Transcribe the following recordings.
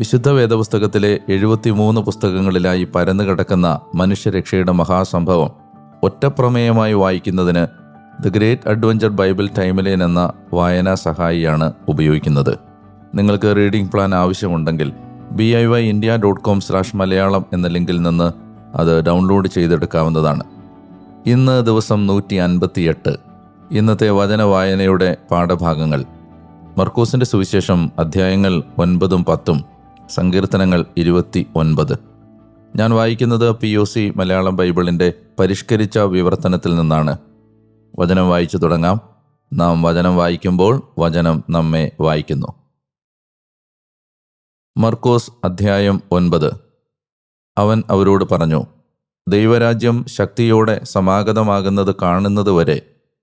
വിശുദ്ധ വേദപുസ്തകത്തിലെ എഴുപത്തിമൂന്ന് പുസ്തകങ്ങളിലായി പരന്നു കിടക്കുന്ന മനുഷ്യരക്ഷയുടെ മഹാസംഭവം ഒറ്റപ്രമേയമായി വായിക്കുന്നതിന് the great adventure bible timeline എന്ന വായനാ സഹായിയാണ് ഉപയോഗിക്കുന്നത്. നിങ്ങൾക്ക് റീഡിംഗ് പ്ലാൻ ആവശ്യമുണ്ടെങ്കിൽ B I Y India dot com slash Malayalam എന്ന ലിങ്കിൽ നിന്ന് അത് ഡൗൺലോഡ് ചെയ്തെടുക്കാവുന്നതാണ്. ഇന്ന് ദിവസം നൂറ്റി അൻപത്തിയെട്ട് ഇന്നത്തെ വചന വായനയുടെ പാഠഭാഗങ്ങൾ. മർക്കൂസിന്റെ സുവിശേഷം അധ്യായങ്ങൾ ഒൻപതും പത്തും. സങ്കീർത്തനങ്ങൾ ഇരുപത്തി ഒൻപത് ഞാൻ വായിക്കുന്നത് പി ഒ സി മലയാളം ബൈബിളിന്റെ പരിഷ്കരിച്ച വിവർത്തനത്തിൽ നിന്നാണ്. വചനം വായിച്ചു തുടങ്ങാം. നാം വചനം വായിക്കുമ്പോൾ വചനം നമ്മെ വായിക്കുന്നു. മർക്കോസ് അധ്യായം ഒൻപത്. അവൻ അവരോട് പറഞ്ഞു ദൈവരാജ്യം ശക്തിയോടെ സമാഗതമാകുന്നത് കാണുന്നത് കാണുന്നതുവരെ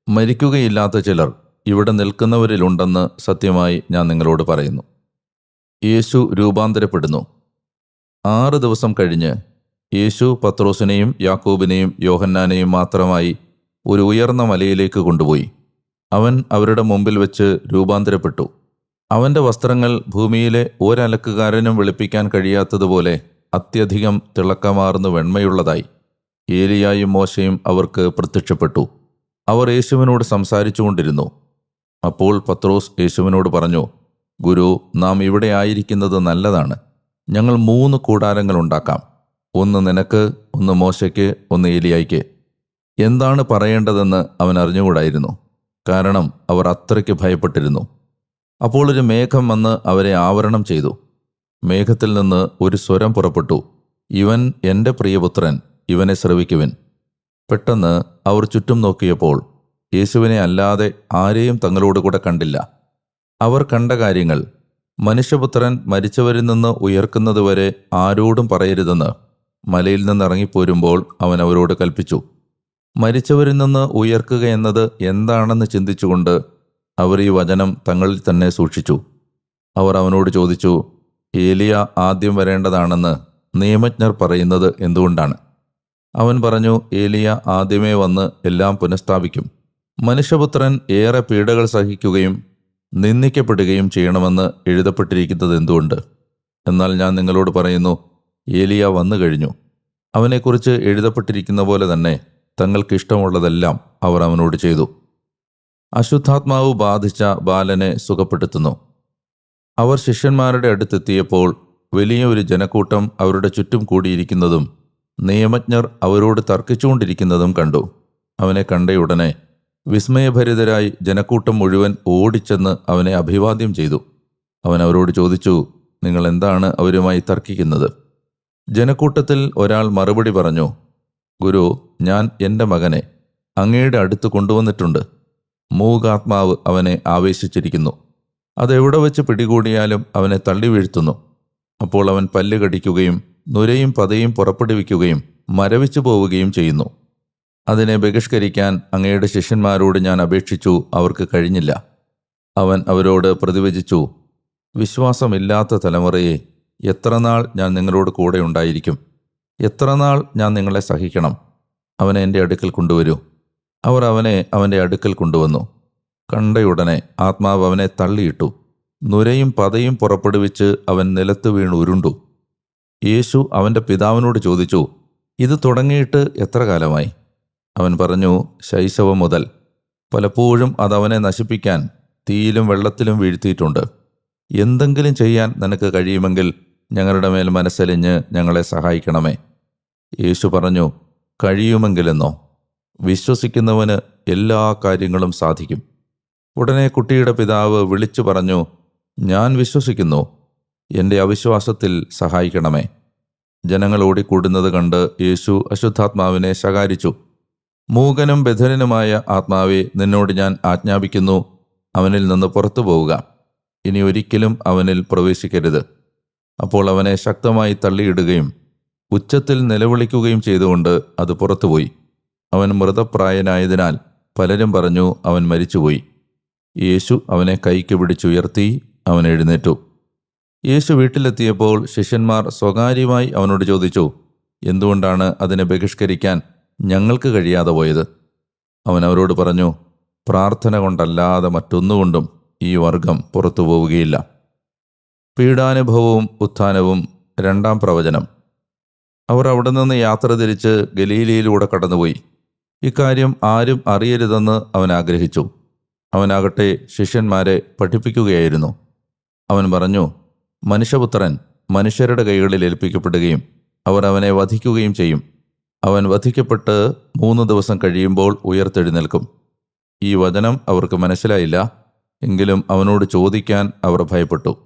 മരിക്കുകയില്ലാത്ത ചിലർ ഇവിടെ നിൽക്കുന്നവരിലുണ്ടെന്ന് സത്യമായി ഞാൻ നിങ്ങളോട് പറയുന്നു. യേശു രൂപാന്തരപ്പെടുന്നു. ആറ് ദിവസം കഴിഞ്ഞ് യേശു പത്രോസിനെയും യാക്കോബിനെയും യോഹന്നാനെയും മാത്രമായി ഒരു ഉയർന്ന മലയിലേക്ക് കൊണ്ടുപോയി. അവൻ അവരുടെ മുമ്പിൽ വെച്ച് രൂപാന്തരപ്പെട്ടു. അവന്റെ വസ്ത്രങ്ങൾ ഭൂമിയിലെ ഒരലക്കുകാരനും വെളുപ്പിക്കാൻ കഴിയാത്തതുപോലെ അത്യധികം തിളക്കമാർന്ന് വെണ്മയുള്ളതായി. ഏലിയായും മോശയും അവർക്ക് പ്രത്യക്ഷപ്പെട്ടു. അവർ യേശുവിനോട് സംസാരിച്ചുകൊണ്ടിരുന്നു. അപ്പോൾ പത്രോസ് യേശുവിനോട് പറഞ്ഞു ഗുരു നാം ഇവിടെ ആയിരിക്കുന്നത് നല്ലതാണ്. ഞങ്ങൾ മൂന്ന് കൂടാരങ്ങൾ ഉണ്ടാക്കാം. ഒന്ന് നിനക്ക് ഒന്ന് മോശയ്ക്ക് ഒന്ന് ഏലിയായിക്ക് എന്താണ് പറയേണ്ടതെന്ന് അവൻ അറിഞ്ഞുകൂടായിരുന്നു. കാരണം അവർ അത്രയ്ക്ക് ഭയപ്പെട്ടിരുന്നു. അപ്പോൾ ഒരു മേഘം വന്ന് അവരെ ആവരണം ചെയ്തു. മേഘത്തിൽ നിന്ന് ഒരു സ്വരം പുറപ്പെട്ടു. ഇവൻ എന്റെ പ്രിയപുത്രൻ ഇവനെ ശ്രവിക്കുവിൻ. പെട്ടെന്ന് അവർ ചുറ്റും നോക്കിയപ്പോൾ യേശുവിനെ അല്ലാതെ ആരെയും തങ്ങളോട് കൂടെ കണ്ടില്ല. അവർ കണ്ട കാര്യങ്ങൾ മനുഷ്യപുത്രൻ മരിച്ചവരിൽ നിന്ന് ഉയർക്കുന്നതുവരെ ആരോടും പറയരുതെന്ന് മലയിൽ നിന്ന് ഇറങ്ങിപ്പോരുമ്പോൾ അവൻ അവരോട് കൽപ്പിച്ചു മരിച്ചവരിൽ നിന്ന് ഉയർക്കുക എന്നത് എന്താണെന്ന് ചിന്തിച്ചുകൊണ്ട് അവർ ഈ വചനം തങ്ങളിൽ തന്നെ സൂക്ഷിച്ചു. അവർ അവനോട് ചോദിച്ചു ഏലിയ ആദ്യം വരേണ്ടതാണെന്ന് നിയമജ്ഞർ പറയുന്നത് എന്തുകൊണ്ടാണ്? അവൻ പറഞ്ഞു ഏലിയ ആദ്യമേ വന്ന് എല്ലാം പുനഃസ്ഥാപിക്കും. മനുഷ്യപുത്രൻ ഏറെ പീഡകൾ സഹിക്കുകയും നിന്ദിക്കപ്പെടുകയും ചെയ്യണമെന്ന് എഴുതപ്പെട്ടിരിക്കുന്നത് എന്തുകൊണ്ട്? എന്നാൽ ഞാൻ നിങ്ങളോട് പറയുന്നു ഏലിയ വന്നു കഴിഞ്ഞു. അവനെക്കുറിച്ച് എഴുതപ്പെട്ടിരിക്കുന്ന പോലെ തന്നെ തങ്ങൾക്കിഷ്ടമുള്ളതെല്ലാം അവർ അവനോട് ചെയ്തു. അശുദ്ധാത്മാവ് ബാധിച്ച ബാലനെ സുഖപ്പെടുത്തുന്നു. അവർ ശിഷ്യന്മാരുടെ അടുത്തെത്തിയപ്പോൾ വലിയ ഒരു ജനക്കൂട്ടം അവരുടെ ചുറ്റും കൂടിയിരിക്കുന്നതും നിയമജ്ഞർ അവരോട് തർക്കിച്ചുകൊണ്ടിരിക്കുന്നതും കണ്ടു. അവനെ കണ്ടയുടനെ വിസ്മയഭരിതരായി ജനക്കൂട്ടം മുഴുവൻ ഓടിച്ചെന്ന് അവനെ അഭിവാദ്യം ചെയ്തു. അവൻ അവരോട് ചോദിച്ചു നിങ്ങൾ എന്താണ് അവരുമായി തർക്കിക്കുന്നത്? ജനക്കൂട്ടത്തിൽ ഒരാൾ മറുപടി പറഞ്ഞു ഗുരു ഞാൻ എന്റെ മകനെ അങ്ങയുടെ അടുത്ത് കൊണ്ടുവന്നിട്ടുണ്ട്. മൂകാത്മാവ് അവനെ ആവേശിച്ചിരിക്കുന്നു. അതെവിടെ വെച്ച് പിടികൂടിയാലും അവനെ തള്ളി വീഴ്ത്തുന്നു. അപ്പോൾ അവൻ പല്ല് കടിക്കുകയും നുരയും പതയും പുറപ്പെടുവിക്കുകയും മരവിച്ചു പോവുകയും ചെയ്യുന്നു. അതിനെ ബഹിഷ്കരിക്കാൻ അങ്ങയുടെ ശിഷ്യന്മാരോട് ഞാൻ അപേക്ഷിച്ചു അവർക്ക് കഴിഞ്ഞില്ല. അവൻ അവരോട് പ്രതിവചിച്ചു വിശ്വാസമില്ലാത്ത തലമുറയെ എത്രനാൾ ഞാൻ നിങ്ങളോട് കൂടെ ഉണ്ടായിരിക്കും? എത്രനാൾ ഞാൻ നിങ്ങളെ സഹിക്കണം? അവനെ എന്റെ അടുക്കൽ കൊണ്ടുവരൂ. അവർ അവനെ അവന്റെ അടുക്കൽ കൊണ്ടുവന്നു. കണ്ടയുടനെ ആത്മാവ് അവനെ തള്ളിയിട്ടു നുരയും പതയും പുറപ്പെടുവിച്ച് അവൻ നിലത്ത് വീണ് ഉരുണ്ടു. യേശു അവന്റെ പിതാവിനോട് ചോദിച്ചു ഇത് തുടങ്ങിയിട്ട് എത്ര കാലമായി? അവൻ പറഞ്ഞു ശൈശവം മുതൽ പലപ്പോഴും അതവനെ നശിപ്പിക്കാൻ തീയിലും വെള്ളത്തിലും വീഴ്ത്തിയിട്ടുണ്ട്. എന്തെങ്കിലും ചെയ്യാൻ നിനക്ക് കഴിയുമെങ്കിൽ ഞങ്ങളുടെ മേൽ മനസ്സലിഞ്ഞ് ഞങ്ങളെ സഹായിക്കണമേ. യേശു പറഞ്ഞു കഴിയുമെങ്കിലെന്നോ? വിശ്വസിക്കുന്നവന് എല്ലാ കാര്യങ്ങളും സാധിക്കും. ഉടനെ കുട്ടിയുടെ പിതാവ് വിളിച്ചു പറഞ്ഞു ഞാൻ വിശ്വസിക്കുന്നു. എന്റെ അവിശ്വാസത്തിൽ സഹായിക്കണമേ. ജനങ്ങൾ ഓടിക്കൂടുന്നത് കണ്ട് യേശു അശുദ്ധാത്മാവിനെ ശകാരിച്ചു. മൂകനും ബധിരനുമായ ആത്മാവെ നിന്നോട് ഞാൻ ആജ്ഞാപിക്കുന്നു. അവനിൽ നിന്ന് പുറത്തു പോവുക. ഇനി ഒരിക്കലും അവനിൽ പ്രവേശിക്കരുത്. അപ്പോൾ അവനെ ശക്തമായി തള്ളിയിടുകയും ഉച്ചത്തിൽ നിലവിളിക്കുകയും ചെയ്തുകൊണ്ട് അത് പുറത്തുപോയി. അവൻ മൃതപ്രായനായതിനാൽ പലരും പറഞ്ഞു അവൻ മരിച്ചുപോയി. യേശു അവനെ കൈക്ക് പിടിച്ചുയർത്തി അവൻ എഴുന്നേറ്റു. യേശു വീട്ടിലെത്തിയപ്പോൾ ശിഷ്യന്മാർ സ്വകാര്യമായി അവനോട് ചോദിച്ചു എന്തുകൊണ്ടാണ് അതിനെ ബഹിഷ്കരിക്കാൻ ഞങ്ങൾക്ക് കഴിയാതെ പോയത്. അവൻ അവരോട് പറഞ്ഞു പ്രാർത്ഥന കൊണ്ടല്ലാതെ മറ്റൊന്നുകൊണ്ടും ഈ വർഗം പുറത്തു പോവുകയില്ല. പീഡാനുഭവവും ഉത്ഥാനവും രണ്ടാം പ്രവചനം. അവർ അവിടെ നിന്ന് യാത്ര തിരിച്ച് ഗലീലയിലൂടെ കടന്നുപോയി. ഇക്കാര്യം ആരും അറിയരുതെന്ന് അവൻ ആഗ്രഹിച്ചു. അവനാകട്ടെ ശിഷ്യന്മാരെ പഠിപ്പിക്കുകയായിരുന്നു. അവൻ പറഞ്ഞു മനുഷ്യപുത്രൻ മനുഷ്യരുടെ കൈകളിൽ ഏൽപ്പിക്കപ്പെടുകയും അവർ അവനെ വധിക്കുകയും ചെയ്യും. അവൻ വധിക്കപ്പെട്ട് മൂന്ന് ദിവസം കഴിയുമ്പോൾ ഉയർത്തെഴുന്നേൽക്കും. ഈ വചനം അവർക്ക് മനസ്സിലായില്ല എങ്കിലും അവനോട് ചോദിക്കാൻ അവർ ഭയപ്പെട്ടു.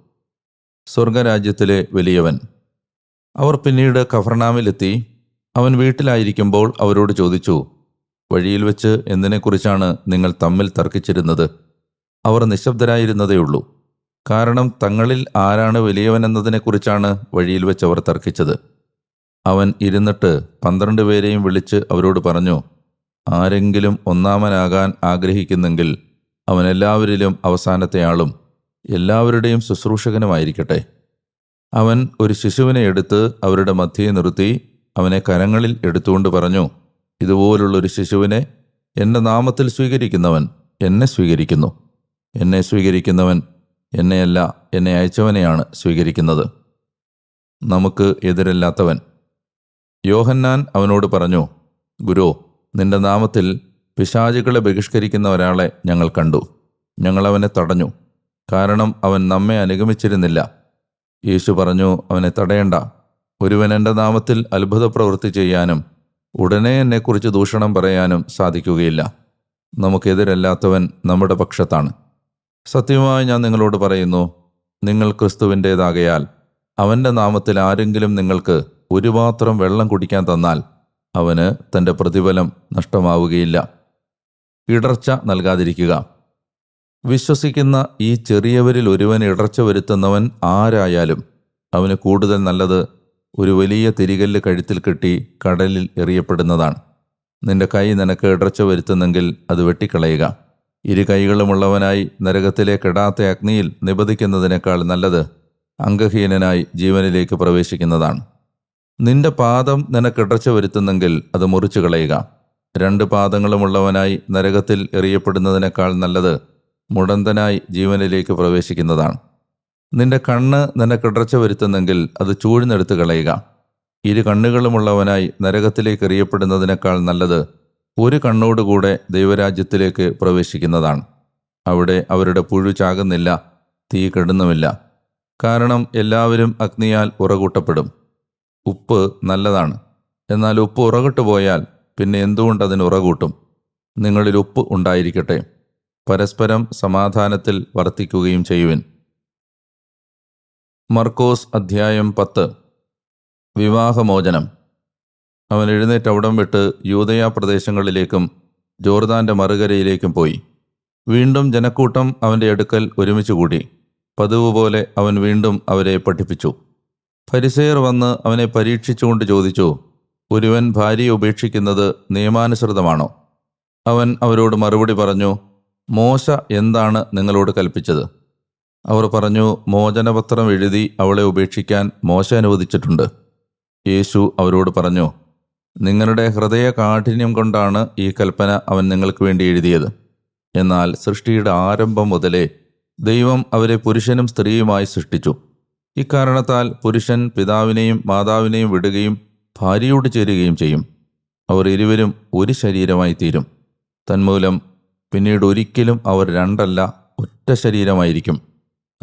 സ്വർഗരാജ്യത്തിലെ വലിയവൻ അവർ പിന്നീട് കഫർണാമിലെത്തി അവൻ വീട്ടിലായിരിക്കുമ്പോൾ അവരോട് ചോദിച്ചു വഴിയിൽ വെച്ച് എന്തിനെക്കുറിച്ചാണ് നിങ്ങൾ തമ്മിൽ തർക്കിച്ചിരുന്നത്? അവർ നിശബ്ദരായിരുന്നതേയുള്ളൂ കാരണം തങ്ങളിൽ ആരാണ് വലിയവൻ എന്നതിനെക്കുറിച്ചാണ് വഴിയിൽ വെച്ച് അവർ തർക്കിച്ചത്. അവൻ ഇരുന്നിട്ട് പന്ത്രണ്ട് പേരെയും വിളിച്ച് അവരോട് പറഞ്ഞു ആരെങ്കിലും ഒന്നാമനാകാൻ ആഗ്രഹിക്കുന്നെങ്കിൽ അവൻ എല്ലാവരിലും അവസാനത്തെ ആളും എല്ലാവരുടെയും ശുശ്രൂഷകനുമായിരിക്കട്ടെ. അവൻ ഒരു ശിശുവിനെ എടുത്ത് അവരുടെ മധ്യയെ നിർത്തി അവനെ കരങ്ങളിൽ എടുത്തുകൊണ്ട് പറഞ്ഞു ഇതുപോലുള്ളൊരു ശിശുവിനെ എന്റെ നാമത്തിൽ സ്വീകരിക്കുന്നവൻ എന്നെ സ്വീകരിക്കുന്നു. എന്നെ സ്വീകരിക്കുന്നവൻ എന്നെയല്ല എന്നെ അയച്ചവനെയാണ് സ്വീകരിക്കുന്നത്. നമുക്ക് എതിരല്ലാത്തവൻ യോഹന്നാൻ അവനോട് പറഞ്ഞു ഗുരു നിന്റെ നാമത്തിൽ പിശാചുകളെ ബഹിഷ്കരിക്കുന്ന ഒരാളെ ഞങ്ങൾ കണ്ടു. ഞങ്ങൾ അവനെ തടഞ്ഞു. കാരണം അവൻ നമ്മെ അനുഗമിച്ചിരുന്നില്ല. യേശു പറഞ്ഞു അവനെ തടയണ്ട. ഒരുവൻ എന്റെ നാമത്തിൽ അത്ഭുത പ്രവൃത്തി ചെയ്യാനും ഉടനെ എന്നെക്കുറിച്ച് ദൂഷണം പറയാനും സാധിക്കുകയില്ല. നമുക്കെതിരല്ലാത്തവൻ നമ്മുടെ പക്ഷത്താണ്. സത്യമായി ഞാൻ നിങ്ങളോട് പറയുന്നു നിങ്ങൾ ക്രിസ്തുവിന്റേതാകയാൽ അവന്റെ നാമത്തിൽ ആരെങ്കിലും നിങ്ങൾക്ക് ഒരു പാത്രം വെള്ളം കുടിക്കാൻ തന്നാൽ അവന് തന്റെ പ്രതിഫലം നഷ്ടമാവുകയില്ല. ഇടർച്ച നൽകാതിരിക്കുക. വിശ്വസിക്കുന്ന ഈ ചെറിയവരിൽ ഒരുവൻ ഇടർച്ച വരുത്തുന്നവൻ ആരായാലും അവന് കൂടുതൽ നല്ലത് ഒരു വലിയ തിരികല്ല് കഴുത്തിൽ കെട്ടി കടലിൽ എറിയപ്പെടുന്നതാണ്. നിന്റെ കൈ നിനക്ക് ഇടർച്ച വരുത്തുന്നെങ്കിൽ അത് വെട്ടിക്കളയുക. ഇരു കൈകളുമുള്ളവനായി നരകത്തിലെ കെടാത്ത അഗ്നിയിൽ നിബദിക്കുന്നതിനേക്കാൾ നല്ലത് അംഗഹീനനായി ജീവനിലേക്ക് പ്രവേശിക്കുന്നതാണ്. നിന്റെ പാദം നിനക്ക് ഇടർച്ച വരുത്തുന്നെങ്കിൽ അത് മുറിച്ചു കളയുക. രണ്ട് പാദങ്ങളുമുള്ളവനായി നരകത്തിൽ എറിയപ്പെടുന്നതിനേക്കാൾ നല്ലത് മുടന്തനായി ജീവനിലേക്ക് പ്രവേശിക്കുന്നതാണ്. നിന്റെ കണ്ണ് നിനക്ക് ഇടർച്ച വരുത്തുന്നെങ്കിൽ അത് ചൂഴ്ന്നെടുത്ത് കളയുക. ഇരു കണ്ണുകളുമുള്ളവനായി നരകത്തിലേക്ക് എറിയപ്പെടുന്നതിനേക്കാൾ നല്ലത് ഒരു കണ്ണോടുകൂടെ ദൈവരാജ്യത്തിലേക്ക് പ്രവേശിക്കുന്നതാണ്. അവിടെ അവരുടെ പുഴു ചാകുന്നില്ല തീ കെടുന്നുമില്ല. കാരണം എല്ലാവരും അഗ്നിയാൽ ഉറകൂട്ടപ്പെടും. ഉപ്പ് നല്ലതാണ്. എന്നാൽ ഉപ്പ് ഉറകിട്ട് പോയാൽ പിന്നെ എന്തുകൊണ്ട് അതിന് ഉറകൂട്ടും? നിങ്ങളിൽ ഉപ്പ് ഉണ്ടായിരിക്കട്ടെ. പരസ്പരം സമാധാനത്തിൽ വർത്തിക്കുകയും ചെയ്യുവിൻ. മർക്കോസ് അധ്യായം പത്ത്. വിവാഹമോചനം. അവൻ എഴുന്നേറ്റ് അവിടം വിട്ട് യൂതയാ പ്രദേശങ്ങളിലേക്കും ജോർദാന്റെ മറുകരയിലേക്കും പോയി. വീണ്ടും ജനക്കൂട്ടം അവന്റെ അടുക്കൽ ഒരുമിച്ച് കൂടി. പതിവ് പോലെ അവൻ വീണ്ടും അവരെ പഠിപ്പിച്ചു. ഫരിസേയർ വന്ന് അവനെ പരീക്ഷിച്ചുകൊണ്ട് ചോദിച്ചു ഒരുവൻ ഭാര്യയെ ഉപേക്ഷിക്കുന്നത് നിയമാനുസൃതമാണോ? അവൻ അവരോട് മറുപടി പറഞ്ഞു മോശ എന്താണ് നിങ്ങളോട് കൽപ്പിച്ചത്? അവർ പറഞ്ഞു മോചനപത്രം എഴുതി അവളെ ഉപേക്ഷിക്കാൻ മോശ അനുവദിച്ചിട്ടുണ്ട്. യേശു അവരോട് പറഞ്ഞു നിങ്ങളുടെ ഹൃദയ കാഠിന്യം കൊണ്ടാണ് ഈ കൽപ്പന അവൻ നിങ്ങൾക്ക് വേണ്ടി എഴുതിയത്. എന്നാൽ സൃഷ്ടിയുടെ ആരംഭം മുതലേ ദൈവം അവരെ പുരുഷനും സ്ത്രീയുമായി സൃഷ്ടിച്ചു. ഇക്കാരണത്താൽ പുരുഷൻ പിതാവിനെയും മാതാവിനെയും വിടുകയും ഭാര്യയോട് ചേരുകയും ചെയ്യും. അവർ ഇരുവരും ഒരു ശരീരമായി തീരും. തന്മൂലം പിന്നീട് ഒരിക്കലും അവർ രണ്ടല്ല ഒറ്റ ശരീരമായിരിക്കും.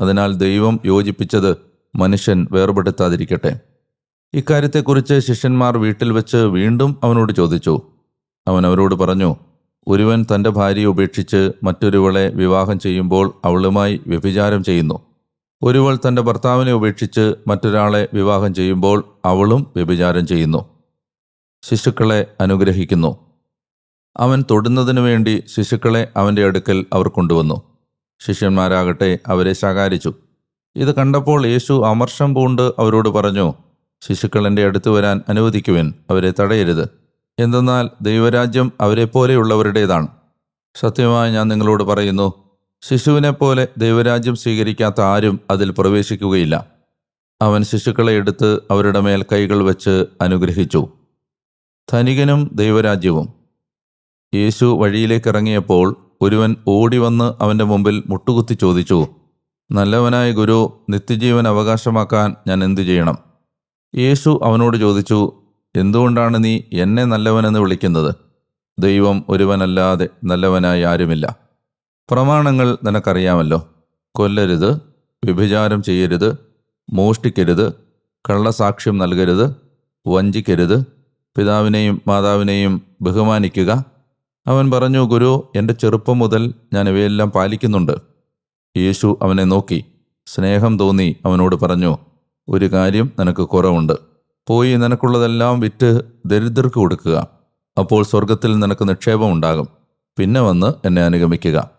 അതിനാൽ ദൈവം യോജിപ്പിച്ചത് മനുഷ്യൻ വേർപെടുത്താതിരിക്കട്ടെ. ഇക്കാര്യത്തെക്കുറിച്ച് ശിഷ്യന്മാർ വീട്ടിൽ വെച്ച് വീണ്ടും അവനോട് ചോദിച്ചു. അവൻ അവരോട് പറഞ്ഞു ഒരുവൻ തന്റെ ഭാര്യയെ ഉപേക്ഷിച്ച് മറ്റൊരുവളെ വിവാഹം ചെയ്യുമ്പോൾ അവളുമായി വ്യഭിചാരം ചെയ്യുന്നു. ഒരുവൾ തന്റെ ഭർത്താവിനെ ഉപേക്ഷിച്ച് മറ്റൊരാളെ വിവാഹം ചെയ്യുമ്പോൾ അവളും വ്യഭിചാരം ചെയ്യുന്നു. ശിശുക്കളെ അനുഗ്രഹിക്കുന്നു. അവൻ തൊടുന്നതിനു വേണ്ടി ശിശുക്കളെ അവന്റെ അടുക്കൽ അവർ കൊണ്ടുവന്നു. ശിഷ്യന്മാരാകട്ടെ അവരെ ശകാരിച്ചു. ഇത് കണ്ടപ്പോൾ യേശു അമർഷം പൂണ്ട് അവരോട് പറഞ്ഞു ശിശുക്കൾ എന്റെ അടുത്ത് വരാൻ അനുവദിക്കുവിൻ അവരെ തടയരുത്. എന്തെന്നാൽ ദൈവരാജ്യം അവരെപ്പോലെയുള്ളവരുടേതാണ്. സത്യമായി ഞാൻ നിങ്ങളോട് പറയുന്നു ശിശുവിനെപ്പോലെ ദൈവരാജ്യം സ്വീകരിക്കാത്ത ആരും അതിൽ പ്രവേശിക്കുകയില്ല. അവൻ ശിശുക്കളെ എടുത്ത് അവരുടെ മേൽ കൈകൾ വെച്ച് അനുഗ്രഹിച്ചു. ധനികനും ദൈവരാജ്യവും. യേശു വഴിയിലേക്ക് ഇറങ്ങിയപ്പോൾ ഒരുവൻ ഓടി വന്ന് അവന്റെ മുമ്പിൽ മുട്ടുകുത്തി ചോദിച്ചു നല്ലവനായ ഗുരു നിത്യജീവൻ അവകാശമാക്കാൻ ഞാൻ എന്തു ചെയ്യണം? യേശു അവനോട് ചോദിച്ചു എന്തുകൊണ്ടാണ് നീ എന്നെ നല്ലവനെന്ന് വിളിക്കുന്നത്? ദൈവം ഒരുവനല്ലാതെ നല്ലവനായി ആരുമില്ല. പ്രമാണങ്ങൾ നിനക്കറിയാമല്ലോ. കൊല്ലരുത് വ്യഭിചാരം ചെയ്യരുത് മോഷ്ടിക്കരുത് കള്ളസാക്ഷ്യം നൽകരുത് വഞ്ചിക്കരുത് പിതാവിനെയും മാതാവിനെയും ബഹുമാനിക്കുക. അവൻ പറഞ്ഞു ഗുരു എന്റെ ചെറുപ്പം മുതൽ ഞാൻ ഇവയെല്ലാം പാലിക്കുന്നുണ്ട്. യേശു അവനെ നോക്കി. സ്നേഹം തോന്നി അവനോട് പറഞ്ഞു ഒരു കാര്യം നിനക്ക് കുറവുണ്ട്. പോയി നിനക്കുള്ളതെല്ലാം വിറ്റ് ദരിദ്രർക്ക് കൊടുക്കുക. അപ്പോൾ സ്വർഗത്തിൽ നിനക്ക് നിക്ഷേപം ഉണ്ടാകും. പിന്നെ വന്ന് എന്നെ അനുഗമിക്കുക.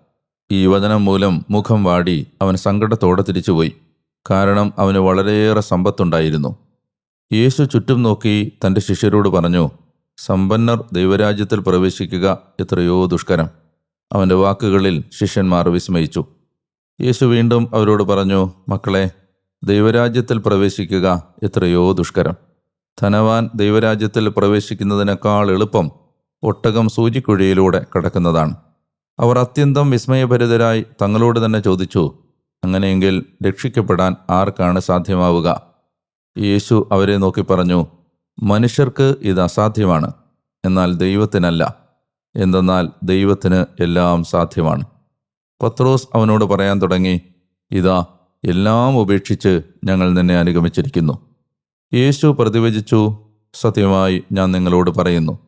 ഈ വചനം മൂലം മുഖം വാടി അവൻ സങ്കടത്തോടെ തിരിച്ചുപോയി. കാരണം അവന് വളരെയേറെ സമ്പത്തുണ്ടായിരുന്നു. യേശു ചുറ്റും നോക്കി തന്റെ ശിഷ്യരോട് പറഞ്ഞു സമ്പന്നർ ദൈവരാജ്യത്തിൽ പ്രവേശിക്കുക എത്രയോ ദുഷ്കരം. അവന്റെ വാക്കുകളിൽ ശിഷ്യന്മാർ വിസ്മയിച്ചു. യേശു വീണ്ടും അവരോട് പറഞ്ഞു മക്കളെ ദൈവരാജ്യത്തിൽ പ്രവേശിക്കുക എത്രയോ ദുഷ്കരം. ധനവാൻ ദൈവരാജ്യത്തിൽ പ്രവേശിക്കുന്നതിനേക്കാൾ എളുപ്പം ഒട്ടകം സൂചിക്കുഴിയിലൂടെ കടക്കുന്നതാണ്. അവർ അത്യന്തം വിസ്മയഭരിതരായി തങ്ങളോട് തന്നെ ചോദിച്ചു അങ്ങനെയെങ്കിൽ രക്ഷിക്കപ്പെടാൻ ആർക്കാണ് സാധ്യമാവുക? യേശു അവരെ നോക്കി പറഞ്ഞു മനുഷ്യർക്ക് ഇത് അസാധ്യമാണ് എന്നാൽ ദൈവത്തിനല്ല. എന്തെന്നാൽ ദൈവത്തിന് എല്ലാം സാധ്യമാണ്. പത്രോസ് അവനോട് പറയാൻ തുടങ്ങി ഇതാ എല്ലാം ഉപേക്ഷിച്ച് ഞങ്ങൾ നിന്നെ അനുഗമിച്ചിരിക്കുന്നു. യേശു പ്രതിവചിച്ചു സത്യമായി ഞാൻ നിങ്ങളോട് പറയുന്നു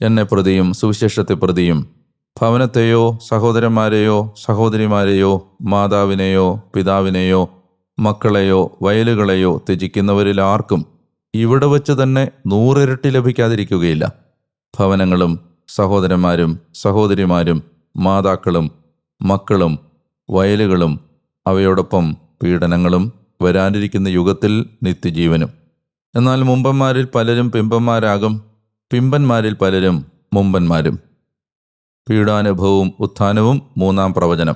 എന്നെ പ്രതിയും സുവിശേഷത്തെ പ്രതിയും ഭവനത്തെയോ സഹോദരന്മാരെയോ സഹോദരിമാരെയോ മാതാവിനെയോ പിതാവിനെയോ മക്കളെയോ വയലുകളെയോ ത്യജിക്കുന്നവരിൽ ആർക്കും ഇവിടെ വച്ച് തന്നെ നൂറിരട്ടി ലഭിക്കാതിരിക്കുകയില്ല. ഭവനങ്ങളും സഹോദരന്മാരും സഹോദരിമാരും മാതാക്കളും മക്കളും വയലുകളും അവയോടൊപ്പം പീഡനങ്ങളും വരാനിരിക്കുന്ന യുഗത്തിൽ നിത്യജീവനും. എന്നാൽ മുമ്പന്മാരിൽ പലരും പിമ്പന്മാരാകും പിമ്പന്മാരിൽ പലരും മുമ്പന്മാരും. പീഡാനുഭവവും ഉത്ഥാനവും മൂന്നാം പ്രവചനം.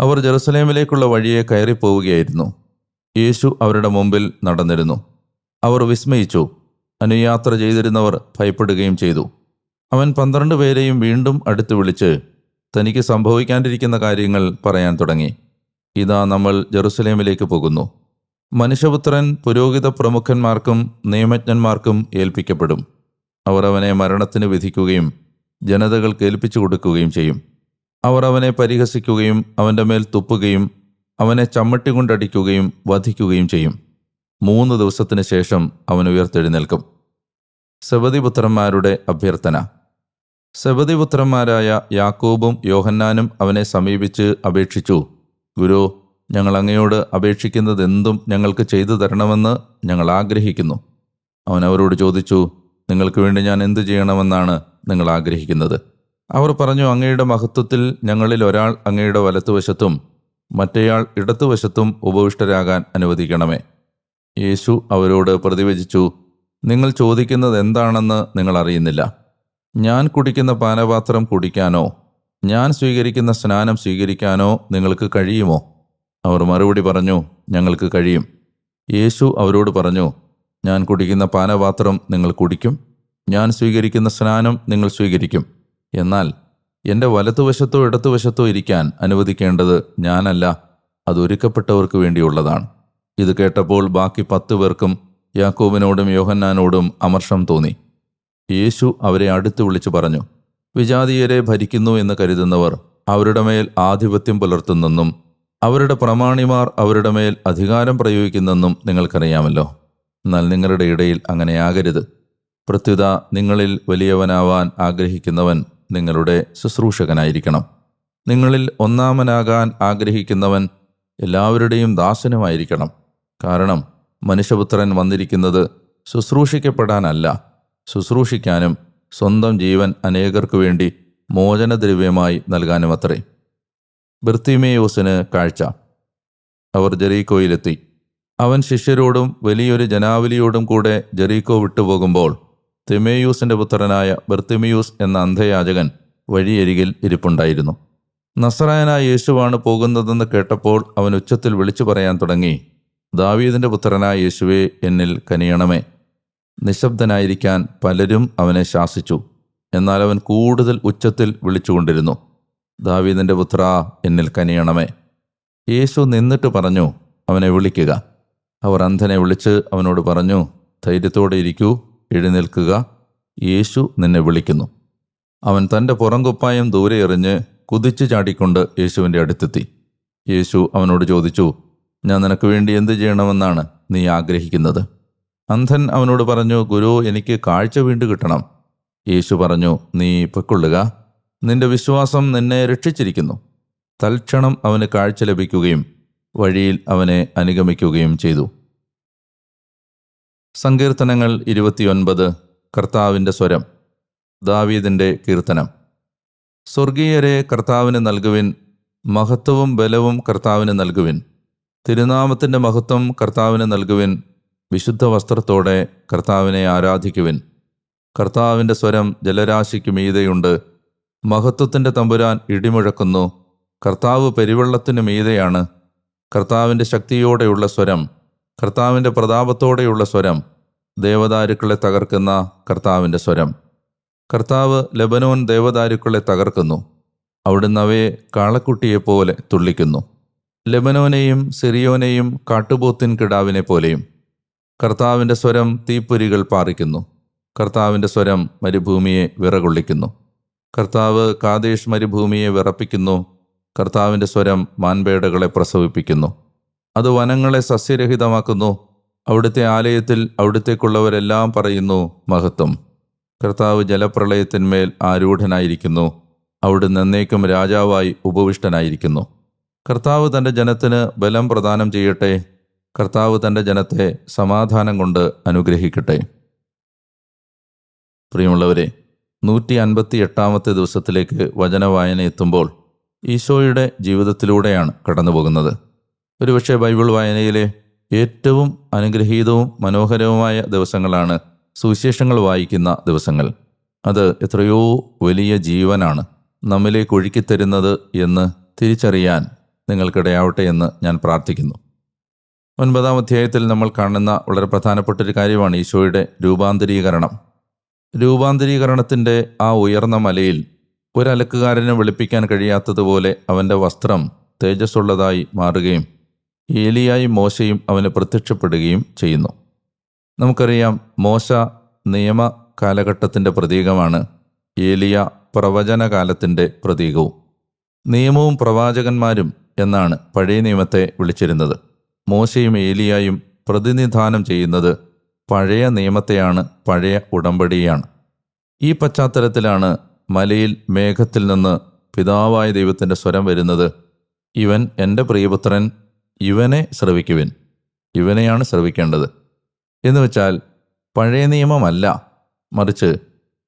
അവർ ജെറുസലേമിലേക്കുള്ള വഴിയെ കയറിപ്പോവുകയായിരുന്നു. യേശു അവരുടെ മുമ്പിൽ നടന്നിരുന്നു. അവർ വിസ്മയിച്ചു. അനുയാത്ര ചെയ്തിരുന്നവർ ഭയപ്പെടുകയും ചെയ്തു. അവൻ പന്ത്രണ്ട് പേരെയും വീണ്ടും അടുത്ത് വിളിച്ച് തനിക്ക് സംഭവിക്കാണ്ടിരിക്കുന്ന കാര്യങ്ങൾ പറയാൻ തുടങ്ങി. ഇതാ നമ്മൾ ജെറുസലേമിലേക്ക് പോകുന്നു. മനുഷ്യപുത്രൻ പുരോഹിത പ്രമുഖന്മാർക്കും നിയമജ്ഞന്മാർക്കും ഏൽപ്പിക്കപ്പെടും. അവർ അവനെ മരണത്തിന് വിധിക്കുകയും ജനതകൾക്ക് ഏൽപ്പിച്ചു കൊടുക്കുകയും ചെയ്യും. അവർ അവനെ പരിഹസിക്കുകയും അവന്റെ മേൽ തുപ്പുകയും അവനെ ചമ്മട്ടി കൊണ്ടടിക്കുകയും വധിക്കുകയും ചെയ്യും. മൂന്ന് ദിവസത്തിന് ശേഷം അവൻ ഉയർത്തെഴുന്നേൽക്കും. സബതിപുത്രന്മാരുടെ അഭ്യർത്ഥന. സബതിപുത്രന്മാരായ യാക്കോബും യോഹന്നാനും അവനെ സമീപിച്ച് അപേക്ഷിച്ചു. ഗുരു ഞങ്ങൾ അങ്ങയോട് അപേക്ഷിക്കുന്നതെന്തും ഞങ്ങൾക്ക് ചെയ്തു തരണമെന്ന് ഞങ്ങൾ ആഗ്രഹിക്കുന്നു. അവൻ അവരോട് ചോദിച്ചു നിങ്ങൾക്ക് വേണ്ടി ഞാൻ എന്തു ചെയ്യണമെന്നാണ് നിങ്ങൾ ആഗ്രഹിക്കുന്നത്. അവർ പറഞ്ഞു അങ്ങയുടെ മഹത്വത്തിൽ ഞങ്ങളിൽ ഒരാൾ അങ്ങയുടെ വലത്തുവശത്തും മറ്റേയാൾ ഇടത്തുവശത്തും ഉപവിഷ്ടരാകാൻ അനുവദിക്കണമേ. യേശു അവരോട് പ്രതിവചിച്ചു നിങ്ങൾ ചോദിക്കുന്നത് എന്താണെന്ന് നിങ്ങൾ അറിയുന്നില്ല. ഞാൻ കുടിക്കുന്ന പാനപാത്രം കുടിക്കാനോ ഞാൻ സ്വീകരിക്കുന്ന സ്നാനം സ്വീകരിക്കാനോ നിങ്ങൾക്ക് കഴിയുമോ? അവർ മറുപടി പറഞ്ഞു ഞങ്ങൾക്ക് കഴിയും. യേശു അവരോട് പറഞ്ഞു ഞാൻ കുടിക്കുന്ന പാനപാത്രം നിങ്ങൾ കുടിക്കും. ഞാൻ സ്വീകരിക്കുന്ന സ്നാനം നിങ്ങൾ സ്വീകരിക്കും. എന്നാൽ എന്റെ വലത്തുവശത്തോ ഇടത്തുവശത്തോ ഇരിക്കാൻ അനുവദിക്കേണ്ടത് ഞാനല്ല അതൊരുക്കപ്പെട്ടവർക്ക് വേണ്ടിയുള്ളതാണ്. ഇത് കേട്ടപ്പോൾ ബാക്കി പത്തു പേർക്കും യാക്കോബിനോടും യോഹന്നാനോടും അമർഷം തോന്നി. യേശു അവരെ അടുത്ത് വിളിച്ചു പറഞ്ഞു വിജാതീയരെ ഭരിക്കുന്നു എന്ന് കരുതുന്നവർ അവരുടെ മേൽ ആധിപത്യം പുലർത്തുന്നെന്നും അവരുടെ പ്രമാണിമാർ അവരുടെ മേൽ അധികാരം പ്രയോഗിക്കുന്നെന്നും നിങ്ങൾക്കറിയാമല്ലോ. എന്നാൽ നിങ്ങളുടെ ഇടയിൽ അങ്ങനെയാകരുത് പ്രത്യുത നിങ്ങളിൽ വലിയവനാവാൻ ആഗ്രഹിക്കുന്നവൻ നിങ്ങളുടെ ശുശ്രൂഷകനായിരിക്കണം. നിങ്ങളിൽ ഒന്നാമനാകാൻ ആഗ്രഹിക്കുന്നവൻ എല്ലാവരുടെയും ദാസനുമായിരിക്കണം. കാരണം മനുഷ്യപുത്രൻ വന്നിരിക്കുന്നത് ശുശ്രൂഷിക്കപ്പെടാനല്ല. ശുശ്രൂഷിക്കാനും സ്വന്തം ജീവൻ അനേകർക്ക് വേണ്ടി മോചനദ്രവ്യമായി നൽകാനുമത്രേ. ബർത്തിമേയോസിന് കാഴ്ച. അവർ ജെറീക്കോയിലെത്തി. അവൻ ശിഷ്യരോടും വലിയൊരു ജനാവലിയോടും കൂടെ ജെറീക്കോ വിട്ടുപോകുമ്പോൾ തിമേയൂസിന്റെ പുത്രനായ ബർത്തിമിയൂസ് എന്ന അന്ധയാചകൻ വഴിയരികിൽ ഇരിപ്പുണ്ടായിരുന്നു. നസറായനായ യേശുവാണ് പോകുന്നതെന്ന് കേട്ടപ്പോൾ അവൻ ഉച്ചത്തിൽ വിളിച്ചു പറയാൻ തുടങ്ങി ദാവീദിന്റെ പുത്രനായ യേശുവെ എന്നിൽ കനിയണമേ. നിശബ്ദനായിരിക്കാൻ പലരും അവനെ ശാസിച്ചു. എന്നാൽ അവൻ കൂടുതൽ ഉച്ചത്തിൽ വിളിച്ചുകൊണ്ടിരുന്നു ദാവീദിന്റെ പുത്ര എന്നിൽ കനിയണമേ യേശു നിന്നിട്ട് പറഞ്ഞു അവനെ വിളിക്കുക. അവർ അന്ധനെ വിളിച്ച് അവനോട് പറഞ്ഞു ധൈര്യത്തോടെ ഇരിക്കൂ എഴുന്നേൽക്കുക. യേശു നിന്നെ വിളിക്കുന്നു. അവൻ തന്റെ പുറംകുപ്പായം ദൂരെ എറിഞ്ഞ് കുതിച്ചു ചാടിക്കൊണ്ട് യേശുവിന്റെ അടുത്തെത്തി. യേശു അവനോട് ചോദിച്ചു ഞാൻ നിനക്ക് വേണ്ടി എന്ത് ചെയ്യണമെന്നാണ് നീ ആഗ്രഹിക്കുന്നത്? അന്ധൻ അവനോട് പറഞ്ഞു ഗുരു എനിക്ക് കാഴ്ച വീണ്ടു കിട്ടണം. യേശു പറഞ്ഞു നീ പൊക്കൊള്ളുക നിന്റെ വിശ്വാസം നിന്നെ രക്ഷിച്ചിരിക്കുന്നു. തൽക്ഷണം അവന് കാഴ്ച ലഭിക്കുകയും വഴിയിൽ അവനെ അനുഗമിക്കുകയും ചെയ്തു. സങ്കീർത്തനങ്ങൾ ഇരുപത്തിയൊൻപത് കർത്താവിന്റെ സ്വരം ദാവീദിന്റെ കീർത്തനം. സ്വർഗീയരെ കർത്താവിന് നൽകുവിൻ മഹത്വവും ബലവും കർത്താവിന് നൽകുവിൻ. തിരുനാമത്തിന്റെ മഹത്വം കർത്താവിന് നൽകുവിൻ വിശുദ്ധ വസ്ത്രത്തോടെ കർത്താവിനെ ആരാധിക്കുവിൻ. കർത്താവിന്റെ സ്വരം ജലരാശിക്ക് മീതെയുണ്ട് മഹത്വത്തിന്റെ തമ്പുരാൻ ഇടിമുഴക്കുന്നു കർത്താവ് പെരുവെള്ളത്തിന് മീതെയാണ്. കർത്താവിന്റെ ശക്തിയോടെയുള്ള സ്വരം കർത്താവിന്റെ പ്രതാപത്തോടെയുള്ള സ്വരം ദേവദാരുക്കളെ തകർക്കുന്ന കർത്താവിന്റെ സ്വരം. കർത്താവ് ലബനോൻ ദേവദാരുക്കളെ തകർക്കുന്നു അവിടുന്ന് അവയെ കാളക്കുട്ടിയെപ്പോലെ തുള്ളിക്കുന്നു. ലബനോനെയും സിറിയോനെയും കാട്ടുപോത്തിൻ കിടാവിനെ പോലെയും കർത്താവിന്റെ സ്വരം തീപ്പൊരികൾ പാറിക്കുന്നു. കർത്താവിന്റെ സ്വരം മരുഭൂമിയെ വിറകൊള്ളിക്കുന്നു. കർത്താവ് കാതേഷ് മരുഭൂമിയെ വിറപ്പിക്കുന്നു. കർത്താവിന്റെ സ്വരം മാൻപേടകളെ പ്രസവിപ്പിക്കുന്നു. അത് വനങ്ങളെ സസ്യരഹിതമാക്കുന്നു. അവിടുത്തെ ആലയത്തിൽ അവിടുത്തേക്കുള്ളവരെല്ലാം പറയുന്നു മഹത്വം. കർത്താവ് ജലപ്രളയത്തിന്മേൽ ആരൂഢനായിരിക്കുന്നു. അവിടുന്ന് എന്നേക്കും രാജാവായി ഉപവിഷ്ടനായിരിക്കുന്നു. കർത്താവ് തന്റെ ജനത്തിന് ബലം പ്രദാനം ചെയ്യട്ടെ. കർത്താവ് തന്റെ ജനത്തെ സമാധാനം കൊണ്ട് അനുഗ്രഹിക്കട്ടെ. പ്രിയമുള്ളവരെ നൂറ്റി അൻപത്തി എട്ടാമത്തെ ദിവസത്തിലേക്ക് വചനവായന എത്തുമ്പോൾ ഈശോയുടെ ജീവിതത്തിലൂടെയാണ് കടന്നുപോകുന്നത്. ഒരുപക്ഷെ ബൈബിൾ വായനയിലെ ഏറ്റവും അനുഗ്രഹീതവും മനോഹരവുമായ ദിവസങ്ങളാണ് സുവിശേഷങ്ങൾ വായിക്കുന്ന ദിവസങ്ങൾ. അത് എത്രയോ വലിയ ജീവനാണ് നമ്മിലേക്ക് ഒഴുക്കിത്തരുന്നത് എന്ന് തിരിച്ചറിയാൻ നിങ്ങൾക്കിടയാവട്ടെ എന്ന് ഞാൻ പ്രാർത്ഥിക്കുന്നു. ഒൻപതാം അധ്യായത്തിൽ നമ്മൾ കാണുന്ന വളരെ പ്രധാനപ്പെട്ട ഒരു കാര്യമാണ് ഈശോയുടെ രൂപാന്തരീകരണം. രൂപാന്തരീകരണത്തിന്റെ ആ ഉയർന്ന മലയിൽ ഒരലക്കുകാരനെ വെളുപ്പിക്കാൻ കഴിയാത്തതുപോലെ അവന്റെ വസ്ത്രം തേജസ്സുള്ളതായി മാറുകയും ഏലിയായി മോശയും അവന് പ്രത്യക്ഷപ്പെടുകയും ചെയ്യുന്നു. നമുക്കറിയാം മോശ നിയമ കാലഘട്ടത്തിന്റെ പ്രതീകമാണ് ഏലിയ പ്രവചനകാലത്തിന്റെ പ്രതീകവും. നിയമവും പ്രവാചകന്മാരും എന്നാണ് പഴയ നിയമത്തെ വിളിച്ചിരുന്നത്. മോശയും ഏലിയായും പ്രതിനിധാനം ചെയ്യുന്നത് പഴയ നിയമത്തെയാണ് പഴയ ഉടമ്പടിയാണ് ഈ പശ്ചാത്തലത്തിലാണ് മലയിൽ മേഘത്തിൽ നിന്ന് പിതാവായ ദൈവത്തിന്റെ സ്വരം വരുന്നത് ഇവൻ എന്റെ പ്രിയപുത്രൻ ഇവനെ ശ്രവിക്കുവിൻ ഇവനെയാണ് ശ്രവിക്കേണ്ടത്. എന്ന് വെച്ചാൽ പഴയ നിയമമല്ല. മറിച്ച്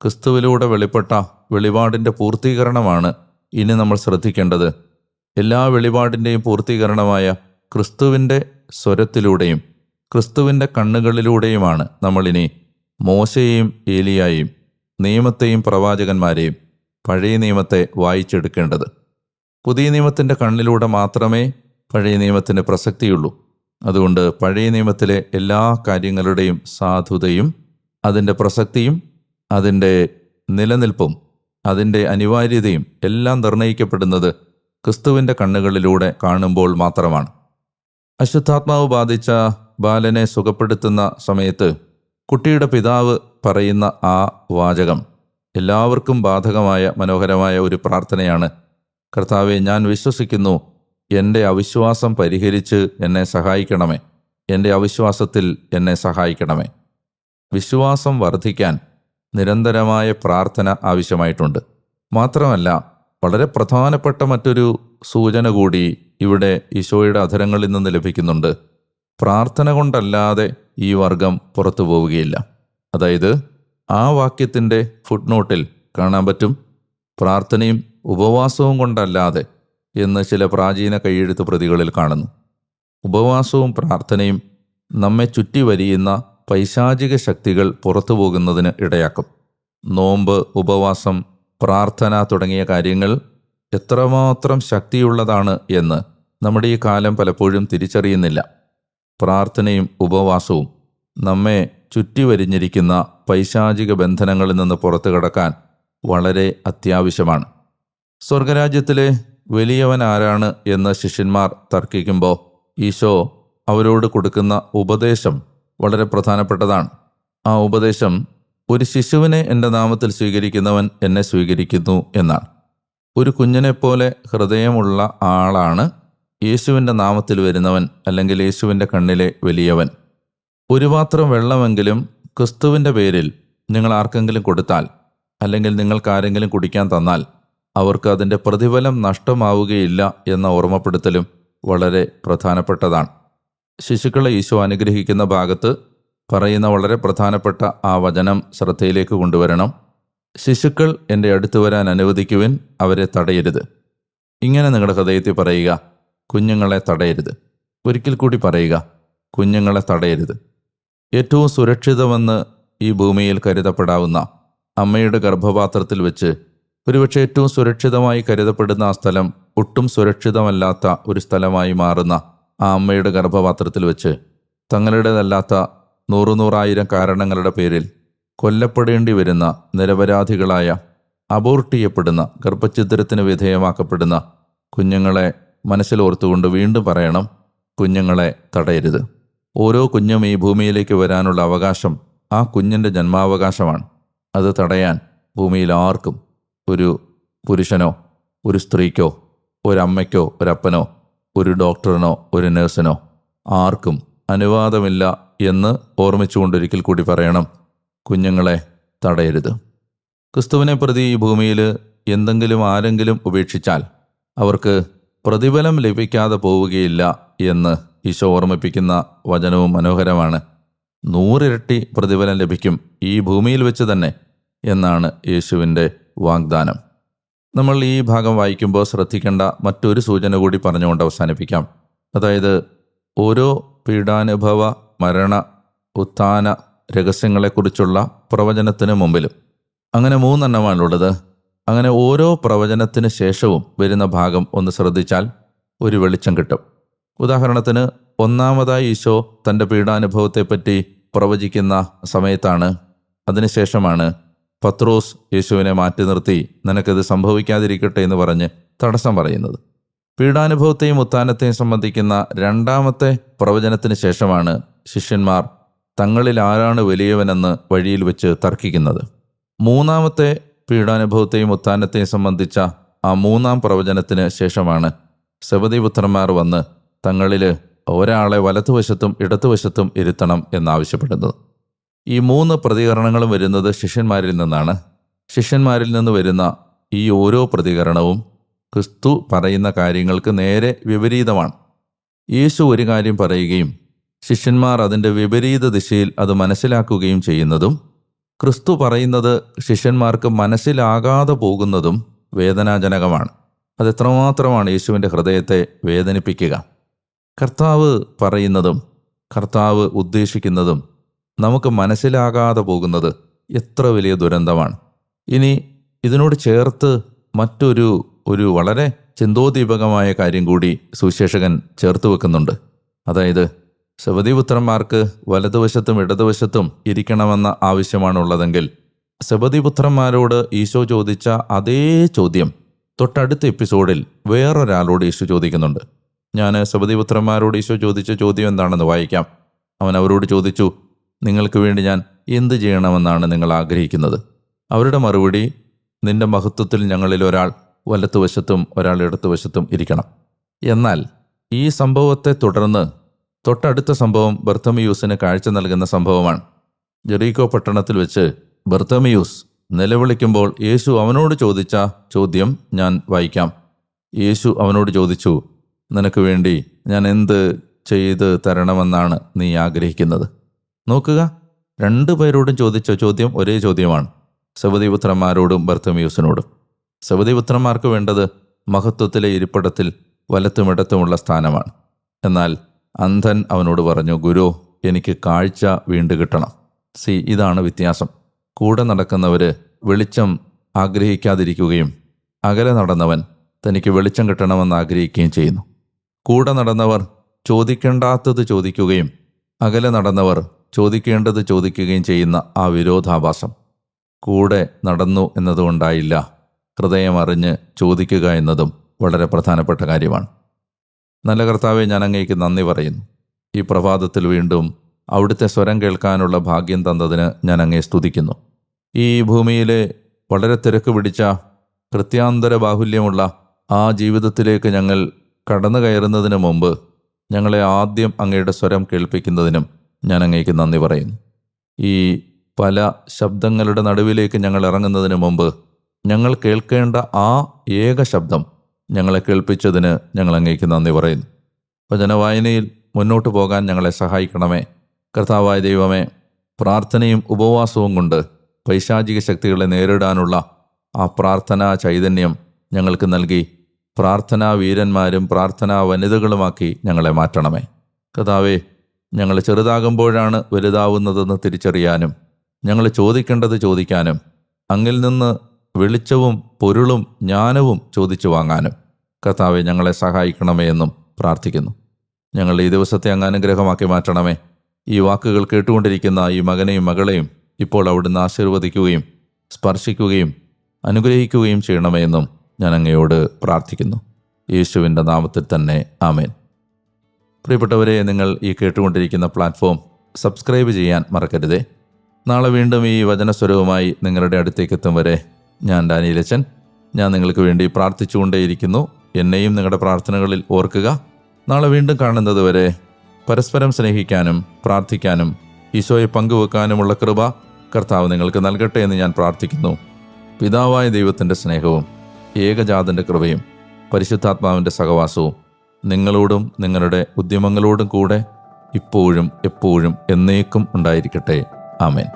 ക്രിസ്തുവിലൂടെ വെളിപ്പെട്ട വെളിപാടിന്റെ പൂർത്തീകരണമാണ് ഇനി നമ്മൾ ശ്രദ്ധിക്കേണ്ടത്. എല്ലാ വെളിപാടിന്റെയും പൂർത്തീകരണമായ ക്രിസ്തുവിന്റെ സ്വരത്തിലൂടെയും ക്രിസ്തുവിന്റെ കണ്ണുകളിലൂടെയുമാണ് നമ്മളിനി മോശയെയും ഏലിയായും നിയമത്തെയും പ്രവാചകന്മാരെയും പഴയ നിയമത്തെ വായിച്ചെടുക്കേണ്ടത്. പുതിയ നിയമത്തിന്റെ കണ്ണിലൂടെ മാത്രമേ പഴയ നിയമത്തിന് പ്രസക്തിയുള്ളൂ. അതുകൊണ്ട് പഴയ നിയമത്തിലെ എല്ലാ കാര്യങ്ങളുടെയും സാധുതയും അതിന്റെ പ്രസക്തിയും അതിന്റെ നിലനിൽപ്പും അതിന്റെ അനിവാര്യതയും എല്ലാം നിർണയിക്കപ്പെടുന്നത് ക്രിസ്തുവിന്റെ കണ്ണുകളിലൂടെ കാണുമ്പോൾ മാത്രമാണ്. അശുദ്ധാത്മാവ് ബാധിച്ച ബാലനെ സുഖപ്പെടുത്തുന്ന സമയത്ത് കുട്ടിയുടെ പിതാവ് പറയുന്ന ആ വാചകം എല്ലാവർക്കും ബാധകമായ മനോഹരമായ ഒരു പ്രാർത്ഥനയാണ്. കർത്താവെ ഞാൻ വിശ്വസിക്കുന്നു എന്റെ അവിശ്വാസം പരിഹരിച്ച് എന്നെ സഹായിക്കണമേ. എന്റെ അവിശ്വാസത്തിൽ എന്നെ സഹായിക്കണമേ. വിശ്വാസം വർദ്ധിക്കാൻ നിരന്തരമായ പ്രാർത്ഥന ആവശ്യമായിട്ടുണ്ട്. മാത്രമല്ല വളരെ പ്രധാനപ്പെട്ട മറ്റൊരു സൂചന കൂടി ഇവിടെ ഈശോയുടെ അധരങ്ങളിൽ നിന്ന് ലഭിക്കുന്നുണ്ട്. പ്രാർത്ഥന കൊണ്ടല്ലാതെ ഈ വർഗം പുറത്തു പോവുകയില്ല. അതായത് ആ വാക്യത്തിന്റെ ഫുട്നോട്ടിൽ കാണാൻ പറ്റും പ്രാർത്ഥനയും ഉപവാസവും കൊണ്ടല്ലാതെ എന്ന് ചില പ്രാചീന കൈയെഴുത്ത് പ്രതികളിൽ കാണുന്നു. ഉപവാസവും പ്രാർത്ഥനയും നമ്മെ ചുറ്റി വരിയുന്ന പൈശാചിക ശക്തികൾ പുറത്തു പോകുന്നതിന് ഇടയാക്കും. നോമ്പ് ഉപവാസം പ്രാർത്ഥന തുടങ്ങിയ കാര്യങ്ങൾ എത്രമാത്രം ശക്തിയുള്ളതാണ് എന്ന് നമ്മുടെ ഈ കാലം പലപ്പോഴും തിരിച്ചറിയുന്നില്ല. പ്രാർത്ഥനയും ഉപവാസവും നമ്മെ ചുറ്റിവരിഞ്ഞിരിക്കുന്ന പൈശാചിക ബന്ധനങ്ങളിൽ നിന്ന് പുറത്തു കടക്കാൻ വളരെ അത്യാവശ്യമാണ്. സ്വർഗരാജ്യത്തിലെ വലിയവൻ ആരാണ് എന്ന് ശിഷ്യന്മാർ തർക്കിക്കുമ്പോൾ ഈശോ അവരോട് കൊടുക്കുന്ന ഉപദേശം വളരെ പ്രധാനപ്പെട്ടതാണ്. ആ ഉപദേശം ഒരു ശിശുവിനെ എന്റെ നാമത്തിൽ സ്വീകരിക്കുന്നവൻ എന്നെ സ്വീകരിക്കുന്നു എന്നാണ്. ഒരു കുഞ്ഞിനെപ്പോലെ ഹൃദയമുള്ള ആളാണ് യേശുവിന്റെ നാമത്തിൽ വരുന്നവൻ അല്ലെങ്കിൽ യേശുവിന്റെ കണ്ണിലെ വലിയവൻ. ഒരു പാത്രം വെള്ളമെങ്കിലും ക്രിസ്തുവിന്റെ പേരിൽ നിങ്ങൾ ആർക്കെങ്കിലും കൊടുത്താൽ അല്ലെങ്കിൽ നിങ്ങൾക്ക് ആരെങ്കിലും കുടിക്കാൻ തന്നാൽ അവർക്ക് അതിന്റെ പ്രതിഫലം നഷ്ടമാവുകയില്ല എന്ന ഓർമ്മപ്പെടുത്തലും വളരെ പ്രധാനപ്പെട്ടതാണ്. ശിശുക്കളെ ഈശോ അനുഗ്രഹിക്കുന്ന ഭാഗത്ത് പറയുന്ന വളരെ പ്രധാനപ്പെട്ട ആ വചനം ശ്രദ്ധയിലേക്ക് കൊണ്ടുവരണം. ശിശുക്കൾ എന്റെ അടുത്ത് വരാൻ അനുവദിക്കുവിൻ അവരെ തടയരുത്. ഇങ്ങനെ നിങ്ങളുടെ ഹൃദയത്തിൽ പറയുക കുഞ്ഞുങ്ങളെ തടയരുത്. ഒരിക്കൽ കൂടി പറയുക കുഞ്ഞുങ്ങളെ തടയരുത്. ഏറ്റവും സുരക്ഷിതമെന്ന് ഈ ഭൂമിയിൽ കരുതപ്പെടാവുന്ന അമ്മയുടെ ഗർഭപാത്രത്തിൽ വെച്ച് ഒരുപക്ഷെ ഏറ്റവും സുരക്ഷിതമായി കരുതപ്പെടുന്ന ആ സ്ഥലം ഒട്ടും സുരക്ഷിതമല്ലാത്ത ഒരു സ്ഥലമായി മാറുന്ന ആ അമ്മയുടെ ഗർഭപാത്രത്തിൽ വെച്ച് തങ്ങളുടേതല്ലാത്ത നൂറു നൂറായിരം കാരണങ്ങളുടെ പേരിൽ കൊല്ലപ്പെടേണ്ടി വരുന്ന നിരപരാധികളായ അബോർട്ട് ചെയ്യപ്പെടുന്ന ഗർഭഛിദ്രത്തിന് വിധേയമാക്കപ്പെടുന്ന കുഞ്ഞുങ്ങളെ മനസ്സിലോർത്തുകൊണ്ട് വീണ്ടും പറയണം കുഞ്ഞുങ്ങളെ തടയരുത്. ഓരോ കുഞ്ഞും ഈ ഭൂമിയിലേക്ക് വരാനുള്ള അവകാശം ആ കുഞ്ഞിന്റെ ജന്മാവകാശമാണ്. അത് തടയാൻ ഭൂമിയിൽ ആർക്കും ഒരു പുരുഷനോ ഒരു സ്ത്രീക്കോ ഒരമ്മയ്ക്കോ ഒരപ്പനോ ഒരു ഡോക്ടറിനോ ഒരു നഴ്സിനോ ആർക്കും അനുവാദമില്ല എന്ന് ഓർമ്മിച്ചുകൊണ്ടൊരിക്കൽ കൂടി പറയണം കുഞ്ഞുങ്ങളെ തടയരുത്. ക്രിസ്തുവിനെ പ്രതി ഈ ഭൂമിയിൽ എന്തെങ്കിലും ആരെങ്കിലും ഉപേക്ഷിച്ചാൽ അവർക്ക് പ്രതിഫലം ലഭിക്കാതെ പോവുകയില്ല എന്ന് ഈശോ ഓർമ്മിപ്പിക്കുന്ന വചനവും മനോഹരമാണ്. നൂറിരട്ടി പ്രതിഫലം ലഭിക്കും ഈ ഭൂമിയിൽ വെച്ച് തന്നെ എന്നാണ് യേശുവിന്റെ വാഗ്ദാനം. നമ്മൾ ഈ ഭാഗം വായിക്കുമ്പോൾ ശ്രദ്ധിക്കേണ്ട മറ്റൊരു സൂചന കൂടി പറഞ്ഞുകൊണ്ട് അവസാനിപ്പിക്കാം. അതായത് ഓരോ പീഡാനുഭവ മരണ ഉത്ഥാന രഹസ്യങ്ങളെക്കുറിച്ചുള്ള പ്രവചനത്തിന് മുമ്പിലും. അങ്ങനെ മൂന്നെണ്ണമാണുള്ളത്. അങ്ങനെ ഓരോ പ്രവചനത്തിന് ശേഷവും വരുന്ന ഭാഗം ഒന്ന് ശ്രദ്ധിച്ചാൽ ഒരു വെളിച്ചം കിട്ടും. ഉദാഹരണത്തിന് ഒന്നാമതായി ഈശോ തന്റെ പീഡാനുഭവത്തെപ്പറ്റി പ്രവചിക്കുന്ന സമയത്താണ്. അതിനുശേഷമാണ് പത്രോസ് യേശുവിനെ മാറ്റി നിർത്തി നിനക്കത് സംഭവിക്കാതിരിക്കട്ടെ എന്ന് പറഞ്ഞ് തടസ്സം പറയുന്നത്. പീഡാനുഭവത്തെയും ഉത്ഥാനത്തെയും സംബന്ധിക്കുന്ന രണ്ടാമത്തെ പ്രവചനത്തിന് ശേഷമാണ് ശിഷ്യന്മാർ തങ്ങളിൽ ആരാണ് വലിയവനെന്ന് വഴിയിൽ വെച്ച് തർക്കിക്കുന്നത്. മൂന്നാമത്തെ പീഡാനുഭവത്തെയും ഉത്ഥാനത്തെയും സംബന്ധിച്ച ആ മൂന്നാം പ്രവചനത്തിന് ശേഷമാണ് സബദിപുത്രന്മാർ വന്ന് തങ്ങളിൽ ഒരാളെ വലതുവശത്തും ഇടതുവശത്തും ഇരുത്തണം എന്നാവശ്യപ്പെടുന്നത്. ഈ മൂന്ന് പ്രതികരണങ്ങളും വരുന്നത് ശിഷ്യന്മാരിൽ നിന്നാണ്. ശിഷ്യന്മാരിൽ നിന്ന് വരുന്ന ഈ ഓരോ പ്രതികരണവും ക്രിസ്തു പറയുന്ന കാര്യങ്ങൾക്ക് നേരെ വിപരീതമാണ്. യേശു ഒരു കാര്യം പറയുകയും ശിഷ്യന്മാർ അതിന്റെ വിപരീത ദിശയിൽ അത് മനസ്സിലാക്കുകയും ചെയ്യുന്നതും ക്രിസ്തു പറയുന്നത് ശിഷ്യന്മാർക്ക് മനസ്സിലാകാതെ പോകുന്നതും വേദനാജനകമാണ്. അത് എത്രമാത്രമാണ് യേശുവിന്റെ ഹൃദയത്തെ വേദനിപ്പിക്കുക. കർത്താവ് പറയുന്നതും കർത്താവ് ഉദ്ദേശിക്കുന്നതും നമുക്ക് മനസ്സിലാകാതെ പോകുന്നത് എത്ര വലിയ ദുരന്തമാണ്. ഇനി ഇതിനോട് ചേർത്ത് മറ്റൊരു ഒരു വളരെ ചിന്തോദീപകമായ കാര്യം കൂടി സുവിശേഷകൻ ചേർത്ത് വെക്കുന്നുണ്ട്. അതായത് ശബദിപുത്രന്മാർക്ക് വലതുവശത്തും ഇടതുവശത്തും ഇരിക്കണമെന്ന ആവശ്യമാണുള്ളതെങ്കിൽ ശബദിപുത്രന്മാരോട് ഈശോ ചോദിച്ച അതേ ചോദ്യം തൊട്ടടുത്ത എപ്പിസോഡിൽ വേറൊരാളോട് ഈശോ ചോദിക്കുന്നുണ്ട്. ഞാൻ ശബദിപുത്രന്മാരോട് ഈശോ ചോദിച്ച ചോദ്യം എന്താണെന്ന് വായിക്കാം. അവൻ അവരോട് ചോദിച്ചു നിങ്ങൾക്ക് വേണ്ടി ഞാൻ എന്ത് ചെയ്യണമെന്നാണ് നിങ്ങൾ ആഗ്രഹിക്കുന്നത്? അവരുടെ മറുപടി നിന്റെ മഹത്വത്തിൽ ഞങ്ങളിൽ ഒരാൾ വലത്തുവശത്തും ഒരാൾ ഇടത്തുവശത്തും ഇരിക്കണം. എന്നാൽ ഈ സംഭവത്തെ തുടർന്ന് തൊട്ടടുത്ത സംഭവം ബർത്തമിയൂസിന് കാഴ്ച നൽകുന്ന സംഭവമാണ്. ജെറീകോ പട്ടണത്തിൽ വെച്ച് ബർത്തമിയൂസ് നിലവിളിക്കുമ്പോൾ യേശു അവനോട് ചോദിച്ച ചോദ്യം ഞാൻ വായിക്കാം. യേശു അവനോട് ചോദിച്ചു നിനക്ക് വേണ്ടി ഞാൻ എന്ത് ചെയ്ത് തരണമെന്നാണ് നീ ആഗ്രഹിക്കുന്നത്? നോക്കുക രണ്ടു പേരോടും ചോദിച്ച ചോദ്യം ഒരേ ചോദ്യമാണ് സബദീപുത്രന്മാരോടും ബർത്തമിയൂസിനോടും. സബദീപുത്രന്മാർക്ക് വേണ്ടത് മഹത്വത്തിലെ ഇരിപ്പിടത്തിൽ വലത്തുമിടത്തുമുള്ള സ്ഥാനമാണ്. എന്നാൽ അന്ധൻ അവനോട് പറഞ്ഞു ഗുരു എനിക്ക് കാഴ്ച വീണ്ടു കിട്ടണം. സി ഇതാണ് വ്യത്യാസം. കൂടെ നടക്കുന്നവർ വെളിച്ചം ആഗ്രഹിക്കാതിരിക്കുകയും അകലെ നടന്നവൻ തനിക്ക് വെളിച്ചം കിട്ടണമെന്ന് ആഗ്രഹിക്കുകയും ചെയ്യുന്നു. കൂടെ നടന്നവർ ചോദിക്കേണ്ടാത്തത് ചോദിക്കുകയും അകലെ നടന്നവർ ചോദിക്കേണ്ടത് ചോദിക്കുകയും ചെയ്യുന്ന ആ വിരോധാഭാസം. കൂടെ നടന്നു എന്നതുകൊണ്ടായില്ല ഹൃദയം അറിഞ്ഞ് ചോദിക്കുക എന്നതും വളരെ പ്രധാനപ്പെട്ട കാര്യമാണ്. നല്ല കർത്താവെ ഞാൻ അങ്ങേക്ക് നന്ദി പറയുന്നു. ഈ പ്രഭാതത്തിൽ വീണ്ടും അവിടുത്തെ സ്വരം കേൾക്കാനുള്ള ഭാഗ്യം തന്നതിന് ഞാൻ അങ്ങേ സ്തുതിക്കുന്നു. ഈ ഭൂമിയിലെ വളരെ തിരക്ക് പിടിച്ച കൃത്യാന്തര ബാഹുല്യമുള്ള ആ ജീവിതത്തിലേക്ക് ഞങ്ങൾ കടന്നു കയറുന്നതിന് മുമ്പ് ഞങ്ങളെ ആദ്യം അങ്ങയുടെ സ്വരം കേൾപ്പിക്കുന്നതിനും ഞാൻ അങ്ങേക്ക് നന്ദി പറയുന്നു. ഈ പല ശബ്ദങ്ങളുടെ നടുവിലേക്ക് ഞങ്ങൾ ഇറങ്ങുന്നതിന് മുമ്പ് ഞങ്ങൾ കേൾക്കേണ്ട ആ ഏക ശബ്ദം ഞങ്ങളെ കേൾപ്പിച്ചതിന് ഞങ്ങൾ അങ്ങേക്ക് നന്ദി പറയുന്നു. വചനവായനയിൽ മുന്നോട്ട് പോകാൻ ഞങ്ങളെ സഹായിക്കണമേ. കർത്താവായ ദൈവമേ പ്രാർത്ഥനയും ഉപവാസവും കൊണ്ട് പൈശാചിക ശക്തികളെ നേരിടാനുള്ള ആ പ്രാർത്ഥനാ ചൈതന്യം ഞങ്ങൾക്ക് നൽകി പ്രാർത്ഥനാ വീരന്മാരും പ്രാർത്ഥനാ വനിതകളുമാക്കി ഞങ്ങളെ മാറ്റണമേ. കഥാവേ ഞങ്ങൾ ചെറുതാകുമ്പോഴാണ് വലുതാവുന്നതെന്ന് തിരിച്ചറിയാനും ഞങ്ങൾ ചോദിക്കേണ്ടത് ചോദിക്കാനും അങ്ങിൽ നിന്ന് വെളിച്ചവും പൊരുളും ജ്ഞാനവും ചോദിച്ചു വാങ്ങാനും. കർത്താവെ ഞങ്ങളെ സഹായിക്കണമേ എന്നും പ്രാർത്ഥിക്കുന്നു. ഞങ്ങളുടെ ഈ ദിവസത്തെ അങ്ങ് അനുഗ്രഹമാക്കി മാറ്റണമേ. ഈ വാക്കുകൾ കേട്ടുകൊണ്ടിരിക്കുന്ന ഈ മകനെയും മകളെയും ഇപ്പോൾ അവിടുന്ന് ആശീർവദിക്കുകയും സ്പർശിക്കുകയും അനുഗ്രഹിക്കുകയും ചെയ്യണമേ എന്നും ഞാൻ അങ്ങയോട് പ്രാർത്ഥിക്കുന്നു. യേശുവിന്റെ നാമത്തിൽ തന്നെ ആമേൻ. പ്രിയപ്പെട്ടവരെ നിങ്ങൾ ഈ കേട്ടുകൊണ്ടിരിക്കുന്ന പ്ലാറ്റ്ഫോം സബ്സ്ക്രൈബ് ചെയ്യാൻ മറക്കരുതേ. നാളെ വീണ്ടും ഈ വചനസ്വരവുമായി നിങ്ങളുടെ അടുത്തേക്ക് എത്തും വരെ ഞാൻ ഡാനിയിലച്ചൻ ഞാൻ നിങ്ങൾക്ക് വേണ്ടി പ്രാർത്ഥിച്ചുകൊണ്ടേയിരിക്കുന്നു. എന്നെയും നിങ്ങളുടെ പ്രാർത്ഥനകളിൽ ഓർക്കുക. നാളെ വീണ്ടും കാണുന്നതുവരെ പരസ്പരം സ്നേഹിക്കാനും പ്രാർത്ഥിക്കാനും ഈശോയെ പങ്കുവെക്കാനുമുള്ള കൃപ കർത്താവ് നിങ്ങൾക്ക് നൽകട്ടെ എന്ന് ഞാൻ പ്രാർത്ഥിക്കുന്നു. പിതാവായ ദൈവത്തിന്റെ സ്നേഹവും ഏകജാതന്റെ കൃപയും പരിശുദ്ധാത്മാവിന്റെ സഹവാസവും നിങ്ങളോടും നിങ്ങളുടെ ഉദ്യമങ്ങളോടും കൂടെ ഇപ്പോഴും എപ്പോഴും എന്നേക്കും ഉണ്ടായിരിക്കട്ടെ. ആമേൻ.